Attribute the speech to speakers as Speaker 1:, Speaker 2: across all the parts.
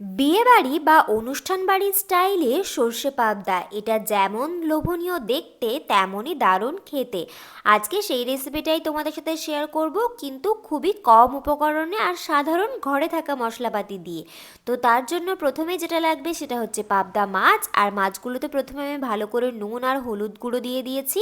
Speaker 1: বিয়েবাড়ি বা অনুষ্ঠান বাড়ির স্টাইলে সর্ষে পাবদা। এটা যেমন লোভনীয় দেখতে, তেমনই দারুণ খেতে। আজকে সেই রেসিপিটাই তোমাদের সাথে শেয়ার করব, কিন্তু খুবই কম উপকরণে আর সাধারণ ঘরে থাকা মশলাপাতি দিয়ে। তো তার জন্য প্রথমে যেটা লাগবে সেটা হচ্ছে পাবদা মাছ, আর মাছগুলোতে প্রথমে আমি ভালো করে নুন আর হলুদ গুঁড়ো দিয়ে দিয়েছি।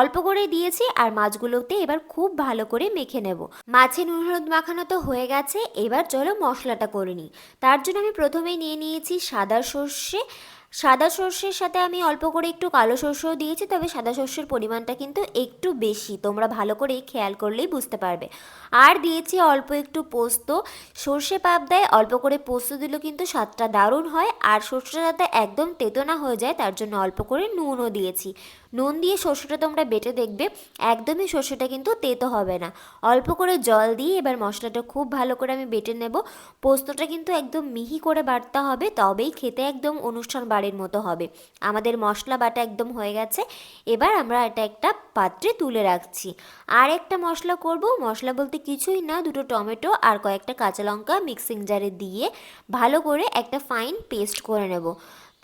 Speaker 1: অল্প করে দিয়েছি, আর মাছগুলোতে এবার খুব ভালো করে মেখে নেব। মাছে নুন হলুদ মাখানো তো হয়ে গেছে, এবার চলো মশলাটা করে নিই। তার জন্য আমি প্রথমেই নিয়ে নিয়েছি সাদা সর্ষে সাদা সর্ষের সাথে আমি অল্প করে একটু কালো সর্ষেও দিয়েছি, তবে সাদা সর্ষের পরিমাণটা কিন্তু একটু বেশি। তোমরা ভালো করে খেয়াল করলেই বুঝতে পারবে। আর দিয়েছি অল্প একটু পোস্ত। সর্ষে পাবদায় অল্প করে পোস্ত দিলেও কিন্তু স্বাদটা দারুণ হয়, আর সর্ষেটা যাতে একদম তেতো না হয়ে যায়, তার জন্য অল্প করে নুনও দিয়েছি। নুন দিয়ে সর্ষেটা তোমরা বেটে দেখবে, একদমই সর্ষেটা কিন্তু তেতো হবে না। অল্প করে জল দিয়ে এবার মশলাটা খুব ভালো করে আমি বেটে নেব। পোস্তটা কিন্তু একদম মিহি করে বাটতে হবে, তবেই খেতে একদম অনুষ্ঠান বাড়ির মতো হবে। আমাদের মশলা বাটা একদম হয়ে গেছে। এবার আমরা এটা একটা পাত্রে তুলে রাখছি। আর একটা মশলা করব। মশলা বলতে কিছুই না, দুটো টমেটো আর কয়েকটা কাঁচা লঙ্কা মিক্সিং জারে দিয়ে ভালো করে একটা ফাইন পেস্ট করে নেব।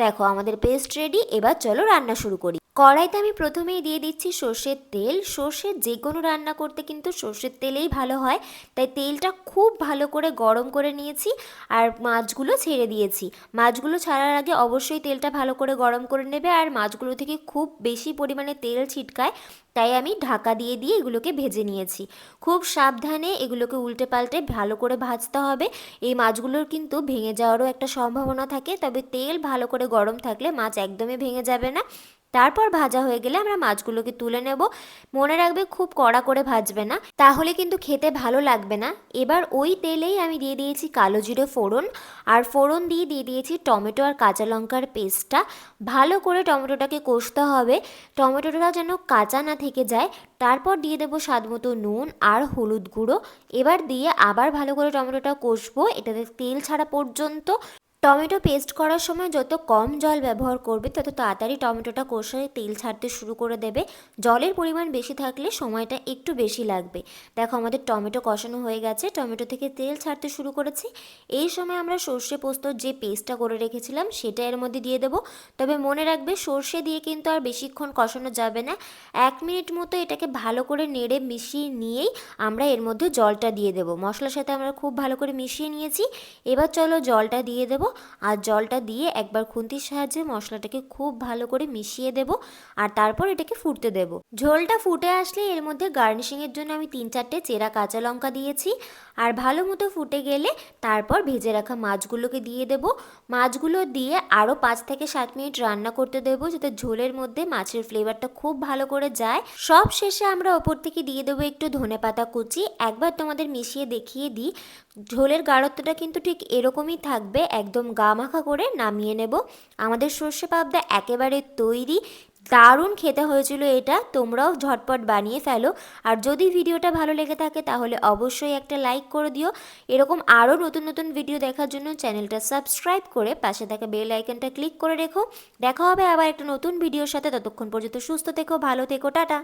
Speaker 1: দেখো, আমাদের পেস্ট রেডি এবার চলো রান্না শুরু করি। কড়াইতে আমি প্রথমেই দিয়ে দিচ্ছি সর্ষের তেল। সর্ষের যে কোনো রান্না করতে কিন্তু সর্ষের তেলেই ভালো হয়। তাই তেলটা খুব ভালো করে গরম করে নিয়েছি আর মাছগুলো ছেড়ে দিয়েছি। মাছগুলো ছাড়ার আগে অবশ্যই তেলটা ভালো করে গরম করে নেবে আর মাছগুলো থেকে খুব বেশি পরিমাণে তেল ছিটকায়, তাই আমি ঢাকা দিয়ে দিয়ে এগুলোকে ভেজে নিয়েছি। খুব সাবধানে এগুলোকে উল্টে পাল্টে ভালো করে ভাজতে হবে। এই মাছগুলোর কিন্তু ভেঙে যাওয়ারও একটা সম্ভাবনা থাকে, তবে তেল ভালো করে গরম থাকলে মাছ একদমই ভেঙে যাবে না। তারপর ভাজা হয়ে গেলে আমরা মাছগুলোকে তুলে নেব। মনে রাখবে খুব কড়া করে ভাজবে না। তাহলে কিন্তু খেতে ভালো লাগবে না। এবার ওই তেলেই আমি দিয়ে দিয়েছি কালো জিরে ফোড়ন। আর ফোড়ন দিয়ে দিয়ে দিয়েছি টমেটো আর কাঁচা লঙ্কার পেস্টটা। ভালো করে টমেটোটাকে কষতে হবে। টমেটোটা যেন কাঁচা না থেকে যায়। তারপর দিয়ে দেবো স্বাদ মতো নুন আর হলুদ গুঁড়ো। এবার দিয়ে আবার ভালো করে টমেটোটা কষবো। এটাতে তেল ছাড়া পর্যন্ত। টমেটো পেস্ট করার সময় যত কম জল ব্যবহার করবে, তত তাড়াতাড়ি টমেটোটা কষে তেল ছাড়তে শুরু করে দেবে। জলের পরিমাণ বেশি থাকলে সময়টা একটু বেশি লাগবে। দেখো আমাদের টমেটো কষানো হয়ে গেছে, টমেটো থেকে তেল ছাড়তে শুরু করেছে। এই সময় আমরা সর্ষে পোস্তর যে পেস্টটা করে রেখেছিলাম, সেটা এর মধ্যে দিয়ে দেবো। তবে মনে রাখবে, সর্ষে দিয়ে কিন্তু আর বেশিক্ষণ কষানো যাবে না। এক মিনিট মতো এটাকে ভালো করে নেড়ে মিশিয়ে নিয়েই আমরা এর মধ্যে জলটা দিয়ে দেবো। মশলার সাথে আমরা খুব ভালো করে মিশিয়ে নিয়েছি। এবার চলো জলটা দিয়ে দেবো। আর জলটা দিয়ে একবার খুন্তির সাহায্যে মশলাটাকে খুব ভালো করে মিশিয়ে দেব আর তারপর এটাকে ফুটতে দেব। ঝোলটা ফুটে আসলে এর মধ্যে গার্নিশিংয়ের জন্য আমি তিন চারটে চেরা কাঁচা লঙ্কা দিয়েছি আর ভালো মতো ফুটে গেলে তারপর ভেজে রাখা মাছগুলোকে দিয়ে দেব। মাছগুলো দিয়ে আরও পাঁচ থেকে সাত মিনিট রান্না করতে দেবো যাতে ঝোলের মধ্যে মাছের ফ্লেভারটা খুব ভালো করে যায়। সব শেষে আমরা ওপর থেকে দিয়ে দেবো একটু ধনে পাতা কুচি। একবার তোমাদের মিশিয়ে দেখিয়ে দিই। ঝোলের গাঢ়ত্বটা কিন্তু ঠিক এরকমই থাকবে, একদম গা মাখা করে নামিয়ে নেব। আমাদের সর্ষে পাবদা একেবারে তৈরি। দারুণ খেতে হয়েছিল এটা। তোমরাও ঝটপট বানিয়ে ফেলো। আর যদি ভিডিওটা ভালো লেগে থাকে তাহলে অবশ্যই একটা লাইক করে দিও। এরকম আরও নতুন নতুন ভিডিও দেখার জন্য চ্যানেলটা সাবস্ক্রাইব করে পাশে থাকা বেল আইকনটা ক্লিক করে রেখো। দেখা হবে আবার একটা নতুন ভিডিওর সাথে। ততক্ষণ পর্যন্ত সুস্থ থেকো, ভালো থেকো, টাটা।